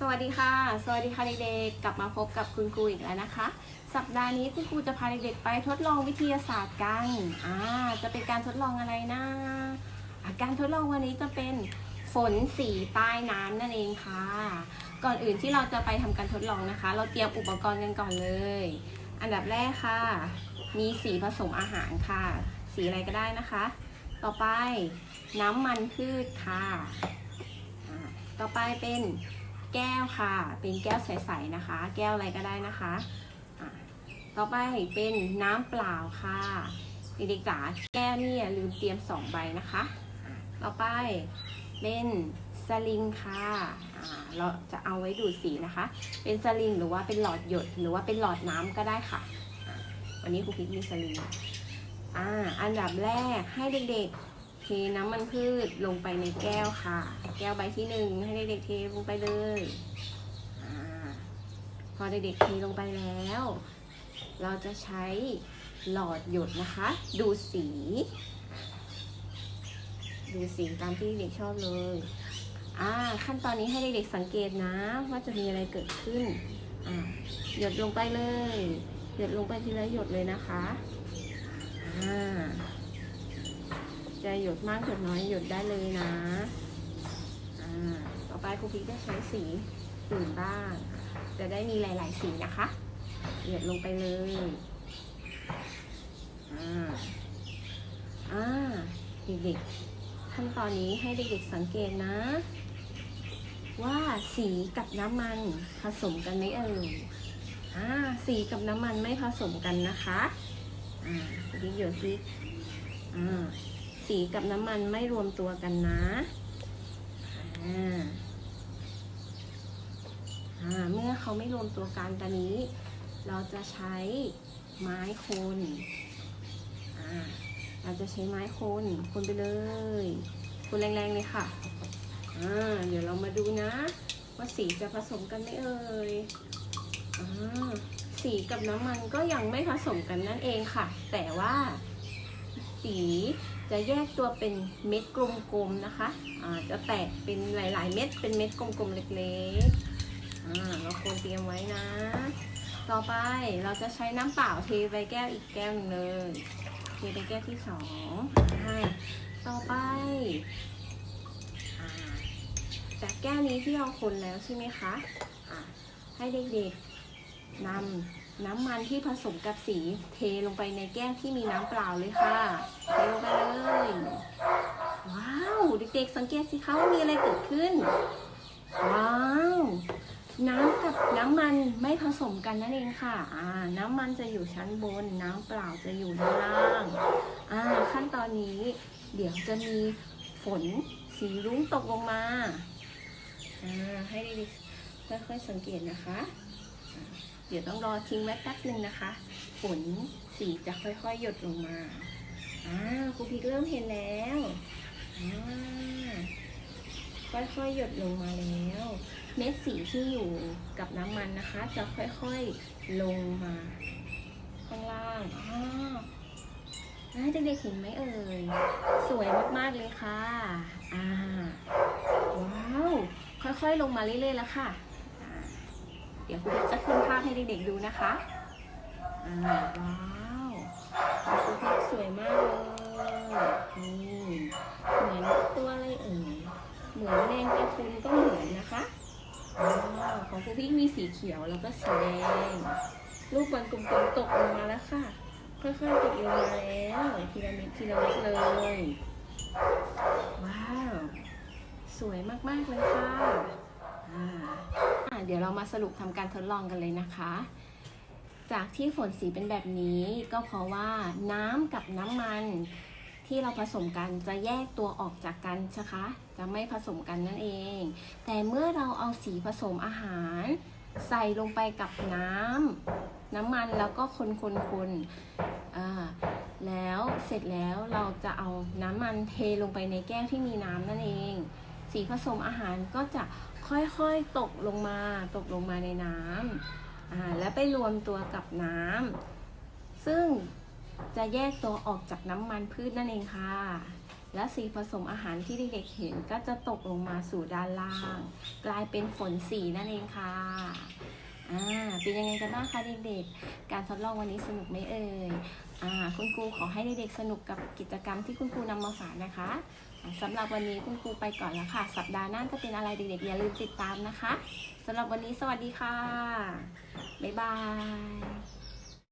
สวัสดีค่ะ สวัสดีค่ะเด็กๆ กลับมาพบกับคุณครูอีกแล้วนะคะ สัปดาห์นี้คุณครูจะพาเด็กๆไปทดลองวิทยาศาสตร์กัน อ่า จะเป็นการทดลองอะไรนะอะการทดลองวันนี้จะเป็นฝนสีใต้น้ำนั่นเองค่ะ ก่อนอื่นที่เราจะไปทำการทดลองนะคะ เราเตรียมอุปกรณ์กันก่อนเลย อันดับแรกค่ะ มีสีผสมอาหารค่ะ สีอะไรก็ได้นะคะ ต่อไปน้ำมันพืชค่ะ ต่อไปเป็น แก้วค่ะ เป็นแก้วใสๆนะคะ แก้วอะไรก็ได้นะคะะต่อไปเป็นน้ำเปล่าค่ะเด็กๆจ๋าแก้วนี่ลืมเตรียมสองใบนะคะะต่อไปเป็นสลิงค่ะเราจะเอาไว้ดูดสีนะคะ เป็นสลิงหรือว่าเป็นหลอดหยด หรือว่าเป็นหลอดน้ำก็ได้ค่ะอะ วันนี้ครูพิกมีสลิงอ่าอันดับแรกให้เด็กๆ เทน้ำมันพืชลงไปในแก้วค่ะ แก้วใบที่หนึ่งให้เด็กๆเทลงไปเลยอพอเด็กๆเทลงไปแล้ว เราจะใช้หลอดหยดนะคะ ดูสี ดูสีตามที่เด็กชอบเลยอ่าขั้นตอนนี้ให้เด็กๆสังเกตนะ ว่าจะมีอะไรเกิดขึ้นอ่าหยดลงไปเลย หยดลงไปทีละหยดเลยนะคะอ่า จะหยดมากหยดน้อยหยดได้เลยนะ อ่า ต่อไปครูพิกจะใช้สีอื่นบ้าง จะได้มีหลาย ๆ สีนะคะ หยดลงไปเลย อ่า อ่า เด็กๆ ขั้นตอนนี้ให้เด็กๆสังเกตนะ ว่าสีกับน้ำมันผสมกันไหมเอ่ยอ่า สีกับน้ำมันไม่ผสมกันนะคะ อ่าครูพิกหยดซิอ่า สีกับน้ำมันไม่รวมตัวกันนะอ่าเมื่อเขาไม่รวมตัวกันตอนนี้ เราจะใช้ไม้คนอ่าเราจะใช้ไม้คนคนไปเลย คนแรงๆเลยค่ะอ่าเดี๋ยวเรามาดูนะ ว่าสีจะผสมกันไหมเอ่ยอ่าสีกับน้ำมันก็ยังไม่ผสมกันนั่นเองค่ะ แต่ว่า สี จะแยกตัวเป็นเม็ดกลมๆนะคะอ่าจะแตกเป็นหลาย ๆ เม็ดเป็นเม็ดกลมๆเล็กๆเราควรเตรียมไว้นะ ต่อไปเราจะใช้น้ำเปล่าเทไปแก้วอีกแก้วหนึ่งเลยเทไปแก้วที่สองต่อไปอจากแก้วนี้ที่เราคนแล้วใช่ไหมคะอ่าให้เด็กๆนำ น้ำมันที่ผสมกับสีเทลงไปในแก้วที่มีน้ำเปล่าเลยค่ะเทลงไปเลยว้าวเด็กๆสังเกตสิคะว่ามีอะไรเกิดขึ้น ว้าวน้ำกับน้ำมันไม่ผสมกันนั่นเองค่ะอ่าน้ำมันจะอยู่ชั้นบน น้ำเปล่าจะอยู่ด้านล่างอ่าขั้นตอนนี้ เดี๋ยวจะมีฝนสีรุ้งตกลงมาอ่าให้เด็กๆค่อยๆสังเกตนะคะ เดี๋ยวต้องรอทิ้งไว้แป๊บหนึ่งนะคะฝนสีจะค่อยๆ หยดลงมาอ่าครูพิกเริ่มเห็นแล้วอ่าค่อยๆ หยดลงมาแล้ว เม็ดสีที่อยู่กับน้ำมันนะคะ จะค่อยๆ ลงมา ข้างล่างอ่าเด็กๆเห็นไหมเอ่ย สวยมากๆเลยค่ะ อ่า ว้าว ค่อยๆ ลงมาเรื่อยๆแล้วค่ะ เดี๋ยวครูพิกจะขึ้นภาพให้เด็กๆดูนะคะอ่าว้าวครูพิกสวยมากเลยนี่เหมือนตัวอะไรเอ่ยเหมือนแมงกะพรุนก็เหมือนนะคะของครูพิกมีสีเขียวแล้วก็สีแดงลูกบอลกลมๆตกลงมาแล้วค่ะค่อยๆตกลงมาแล้วทีละเม็ดทีละเม็ดเลยว้าว สวยมากๆเลยค่ะอ่าอะ เดี๋ยวเรามาสรุปทำการทดลองกันเลยนะคะ จากที่ฝนสีเป็นแบบนี้ก็เพราะว่าน้ำกับน้ำมันที่เราผสมกันจะแยกตัวออกจากกันนะคะ จะไม่ผสมกันนั่นเอง แต่เมื่อเราเอาสีผสมอาหาร ใส่ลงไปกับน้ำน้ำมันแล้วก็คนคนคนแล้วเสร็จแล้วเราจะเอาน้ำมันเทลงไปในแก้วที่มีน้ำนั่นเอง สีผสมอาหารก็จะค่อยๆตกลงมาตกลงมาในน้ำอ่าแล้วไปรวมตัวกับน้ำซึ่งจะแยกตัวออกจากน้ำมันพืชนั่นเองค่ะ และสีผสมอาหารที่เด็กๆเห็นก็จะตกลงมาสู่ด้านล่าง กลายเป็นฝนสีนั่นเองค่ะอ่าเป็นยังไงกันบ้างคะเด็กๆ การทดลองวันนี้สนุกไหมเอ่ยอ่าคุณครูขอให้เด็กๆสนุกกับกิจกรรมที่คุณครูนำมาฝากนะคะ สำหรับวันนี้คุณครูไปก่อนแล้วค่ะ สัปดาห์หน้าจะเป็นอะไรเด็กๆอย่าลืมติดตามนะคะสำหรับวันนี้สวัสดีค่ะ บ๊ายบาย